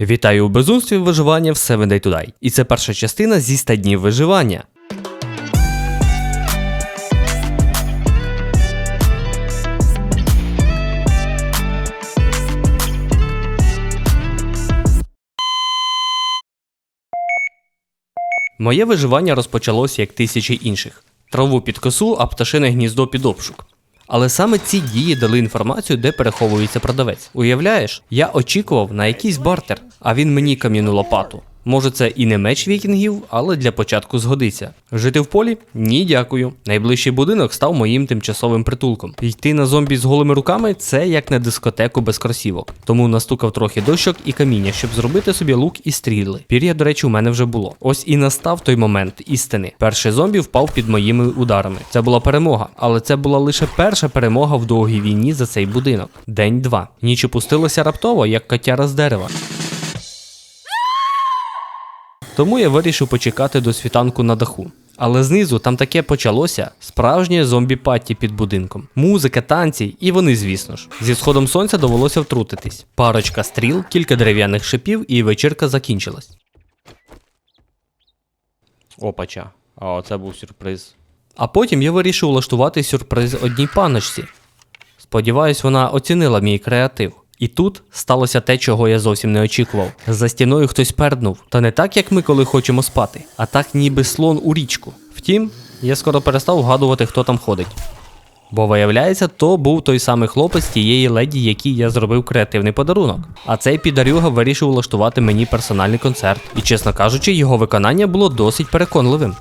Вітаю у безумстві виживання в 7 Day to Die. І це перша частина зі 100 днів виживання. Моє виживання розпочалося як тисячі інших: траву під косу, а пташине гніздо під обшук. Але саме ці дії дали інформацію, де переховується продавець. Уявляєш, я очікував на якийсь бартер, а він мені кам'яну лопату. Може, це і не меч вікінгів, але для початку згодиться. Жити в полі? Ні, дякую. Найближчий будинок став моїм тимчасовим притулком. Йти на зомбі з голими руками це як на дискотеку без кросівок. Тому настукав трохи дощок і каміння, щоб зробити собі лук і стріли. Пір'я, до речі, у мене вже було. Ось і настав той момент істини. Перший зомбі впав під моїми ударами. Це була перемога, але це була лише перша перемога в довгій війні за цей будинок. День два. Ніч опустилася раптово, як котяра з дерева. Тому я вирішив почекати до світанку на даху. Але знизу там таке почалося справжнє зомбі-патті під будинком. Музика, танці, і вони, звісно ж. Зі сходом сонця довелося втрутитись. Парочка стріл, кілька дерев'яних шипів, і вечірка закінчилась. Опача. А оце був сюрприз. А потім я вирішив влаштувати сюрприз одній паночці. Сподіваюсь, вона оцінила мій креатив. І тут сталося те, чого я зовсім не очікував. За стіною хтось перднув, та не так, як ми, коли хочемо спати, а так, ніби слон у річку. Втім, я скоро перестав вгадувати, хто там ходить. Бо виявляється, то був той самий хлопець тієї леді, якій я зробив креативний подарунок. А цей підарюга вирішив влаштувати мені персональний концерт. І, чесно кажучи, його виконання було досить переконливим.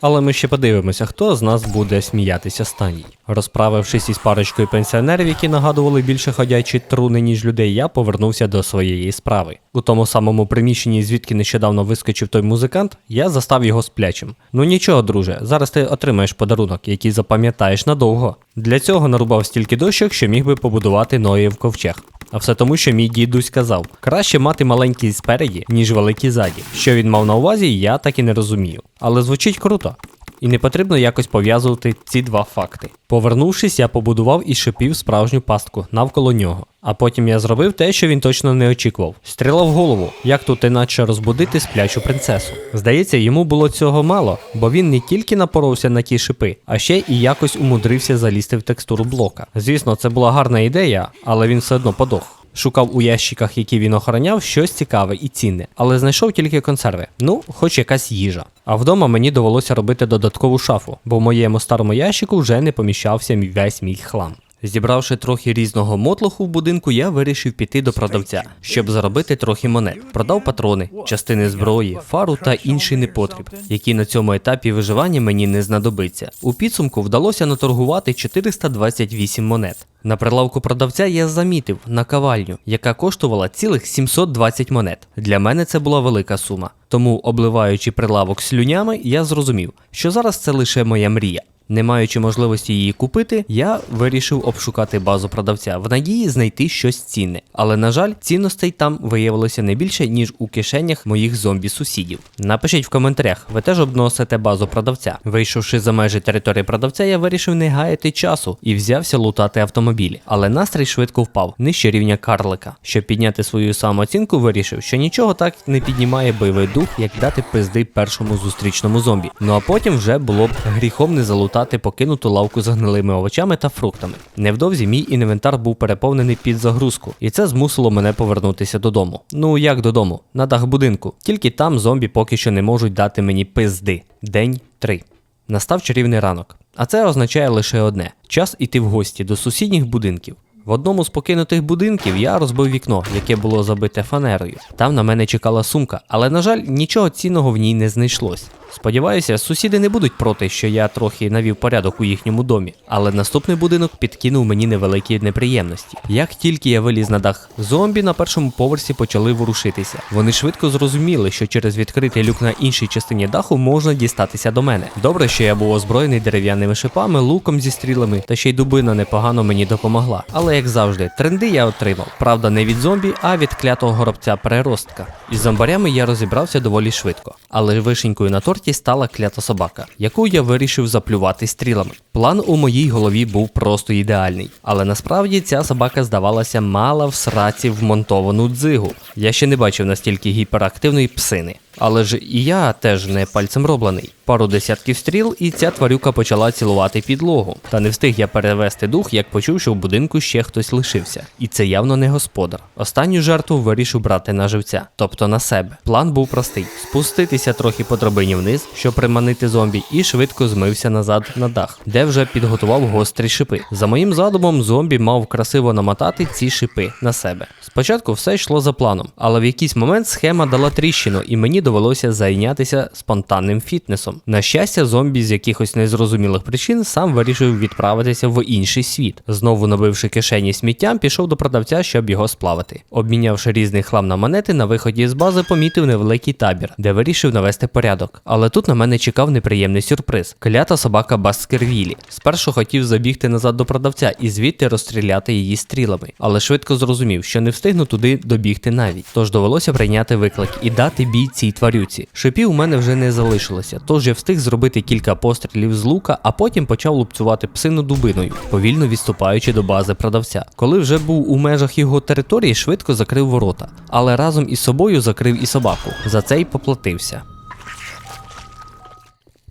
Але ми ще подивимося, хто з нас буде сміятися останній. Розправившись із парочкою пенсіонерів, які нагадували більше ходячі труни, ніж людей, я повернувся до своєї справи. У тому самому приміщенні, звідки нещодавно вискочив той музикант, я застав його сплячим. Ну нічого, друже, зараз ти отримаєш подарунок, який запам'ятаєш надовго. Для цього нарубав стільки дощок, що міг би побудувати Ноєв ковчег. А все тому, що мій дідусь казав, краще мати маленький спереді, ніж великий ззаді. Що він мав на увазі, я так і не розумію. Але звучить круто. І не потрібно якось пов'язувати ці два факти. Повернувшись, я побудував із шипів справжню пастку навколо нього. А потім я зробив те, що він точно не очікував. Стріла в голову, як тут іначе розбудити сплячу принцесу. Здається, йому було цього мало, бо він не тільки напоровся на ті шипи, а ще і якось умудрився залізти в текстуру блока. Звісно, це була гарна ідея, але він все одно подох. Шукав у ящиках, які він охороняв, щось цікаве і цінне, але знайшов тільки консерви. Ну, хоч якась їжа. А вдома мені довелося робити додаткову шафу, бо в моєму старому ящику вже не поміщався весь мій хлам. Зібравши трохи різного мотлоху в будинку, я вирішив піти до продавця, щоб заробити трохи монет. Продав патрони, частини зброї, фару та інший непотріб, який на цьому етапі виживання мені не знадобиться. У підсумку вдалося наторгувати 428 монет. На прилавку продавця я замітив наковальню, яка коштувала цілих 720 монет. Для мене це була велика сума. Тому, обливаючи прилавок слюнями, я зрозумів, що зараз це лише моя мрія. Не маючи можливості її купити, я вирішив обшукати базу продавця в надії знайти щось цінне. Але на жаль, цінностей там виявилося не більше, ніж у кишенях моїх зомбі-сусідів. Напишіть в коментарях, ви теж обносите базу продавця. Вийшовши за межі території продавця, я вирішив не гаяти часу і взявся лутати автомобілі. Але настрій швидко впав нижче рівня карлика. Щоб підняти свою самооцінку, вирішив, що нічого так не піднімає бойовий дух, як дати пизди першому зустрічному зомбі. Ну а потім вже було б гріхом не залутати покинуту лавку з гнилими овочами та фруктами. Невдовзі мій інвентар був переповнений під загрузку, і це змусило мене повернутися додому. Ну як додому? На дах будинку. Тільки там зомбі поки що не можуть дати мені пизди. День 3. Настав чарівний ранок. А це означає лише одне: час іти в гості до сусідніх будинків. В одному з покинутих будинків я розбив вікно, яке було забите фанерою. Там на мене чекала сумка, але, на жаль, нічого цінного в ній не знайшлось. Сподіваюся, сусіди не будуть проти, що я трохи навів порядок у їхньому домі, але наступний будинок підкинув мені невеликі неприємності. Як тільки я виліз на дах, зомбі на першому поверсі почали ворушитися. Вони швидко зрозуміли, що через відкритий люк на іншій частині даху можна дістатися до мене. Добре, що я був озброєний дерев'яними шипами, луком зі стрілами, та ще й дубина непогано мені допомогла. Але як завжди, тренди я отримав. Правда, не від зомбі, а від клятого горобця переростка. Із зомбарями я розібрався доволі швидко. Але вишенькою на торті чорті стала клята собака, яку я вирішив заплювати стрілами. План у моїй голові був просто ідеальний, але насправді ця собака здавалася мала в сраці вмонтовану дзигу. Я ще не бачив настільки гіперактивної псини. Але ж і я теж не пальцем роблений. Пару десятків стріл, і ця тварюка почала цілувати підлогу. Та не встиг я перевести дух, як почув, що в будинку ще хтось лишився. І це явно не господар. Останню жертву вирішив брати на живця, тобто на себе. План був простий: спуститися трохи по драбині вниз, щоб приманити зомбі, і швидко змився назад на дах, де вже підготував гострі шипи. За моїм задумом, зомбі мав красиво намотати ці шипи на себе. Спочатку все йшло за планом, але в якийсь момент схема дала тріщину, і мені довелося зайнятися спонтанним фітнесом. На щастя, зомбі з якихось незрозумілих причин сам вирішив відправитися в інший світ. Знову набивши кишені сміттям, пішов до продавця, щоб його сплавити. Обмінявши різний хлам на монети, на виході з бази помітив невеликий табір, де вирішив навести порядок. Але тут на мене чекав неприємний сюрприз: клята собака Баскервілі. Спершу хотів забігти назад до продавця і звідти розстріляти її стрілами, але швидко зрозумів, що не встигну туди добігти навіть. Тож довелося прийняти виклик і дати бій цій тварюці. Шипів у мене вже не залишилося, тож я встиг зробити кілька пострілів з лука, а потім почав лупцювати псину дубиною, повільно відступаючи до бази продавця. Коли вже був у межах його території, швидко закрив ворота, але разом із собою закрив і собаку. За це й поплатився.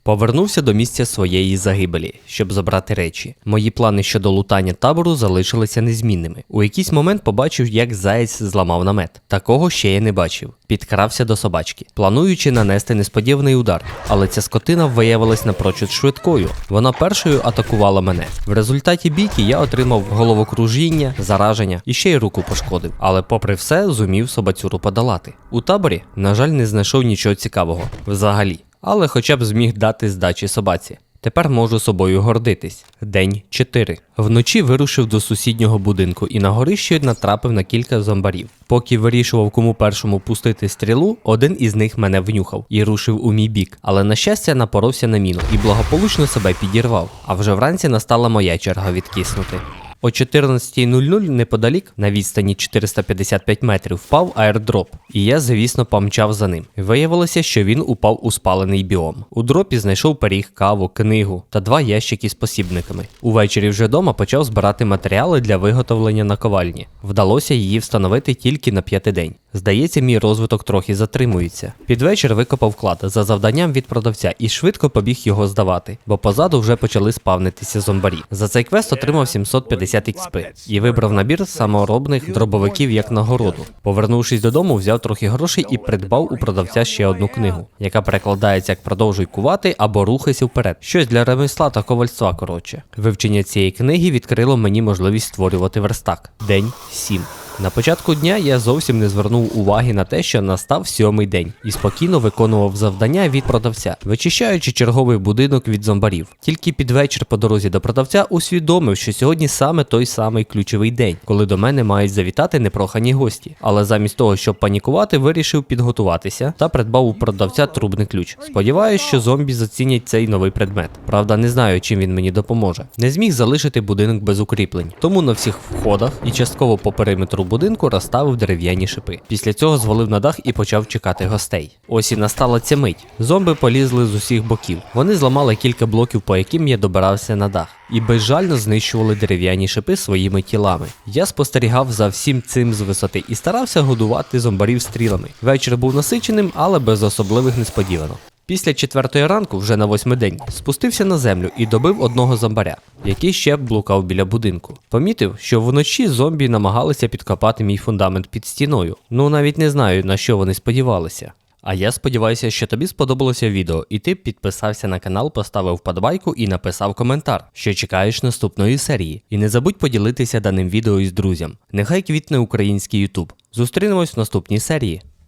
Повернувся до місця своєї загибелі, щоб забрати речі. Мої плани щодо лутання табору залишилися незмінними. У якийсь момент побачив, як заєць зламав намет. Такого ще я не бачив. Підкрався до собачки, плануючи нанести несподіваний удар. Але ця скотина виявилась напрочуд швидкою. Вона першою атакувала мене. В результаті бійки я отримав головокружіння, зараження і ще й руку пошкодив. Але, попри все, зумів собацюру подолати. У таборі, на жаль, не знайшов нічого цікавого взагалі але хоча б зміг дати здачі собаці. Тепер можу собою гордитись. День 4. Вночі вирушив до сусіднього будинку і на горищі натрапив на кілька зомбарів. Поки вирішував, кому першому пустити стрілу, один із них мене внюхав і рушив у мій бік. Але на щастя напоровся на міну і благополучно себе підірвав. А вже вранці настала моя черга відкиснути. О 14.00 неподалік, на відстані 455 метрів, впав аердроп, і я, звісно, помчав за ним. Виявилося, що він упав у спалений біом. У дропі знайшов пиріг, каву, книгу та два ящики з посібниками. Увечері вже дома почав збирати матеріали для виготовлення наковальні. Вдалося її встановити тільки на п'ятий день. Здається, мій розвиток трохи затримується. Під вечір викопав клад за завданням від продавця і швидко побіг його здавати, бо позаду вже почали спавнитися зомбарі. За цей квест отримав 750 XP і вибрав набір саморобних дробовиків як нагороду. Повернувшись додому, взяв трохи грошей і придбав у продавця ще одну книгу, яка перекладається як продовжуй кувати або рухайся вперед. Щось для ремесла та ковальства. Коротше, вивчення цієї книги відкрило мені можливість створювати верстак. День 7. На початку дня я зовсім не звернув уваги на те, що настав сьомий день, і спокійно виконував завдання від продавця, вичищаючи черговий будинок від зомбарів. Тільки під вечір по дорозі до продавця усвідомив, що сьогодні саме той самий ключовий день, коли до мене мають завітати непрохані гості. Але замість того, щоб панікувати, вирішив підготуватися та придбав у продавця трубний ключ. Сподіваюсь, що зомбі зацінять цей новий предмет. Правда, не знаю, чим він мені допоможе. Не зміг залишити будинок без укріплень, тому на всіх входах і частково по периметру будинку розставив дерев'яні шипи. Після цього звалив на дах і почав чекати гостей. Ось і настала ця мить. Зомби полізли з усіх боків. Вони зламали кілька блоків, по яким я добирався на дах, і безжально знищували дерев'яні шипи своїми тілами. Я спостерігав за всім цим з висоти і старався годувати зомбарів стрілами. Вечір був насиченим, але без особливих несподіванок. Після четвертої ранку, вже на восьмий день, спустився на землю і добив одного зомбаря, який ще блукав біля будинку. Помітив, що вночі зомбі намагалися підкопати мій фундамент під стіною. Ну навіть не знаю на що вони сподівалися. А я сподіваюся, що тобі сподобалося відео, і ти підписався на канал, поставив вподобайку і написав коментар, що чекаєш наступної серії. І не забудь поділитися даним відео із друзям. Нехай квітне український Ютуб. Зустрінемось в наступній серії.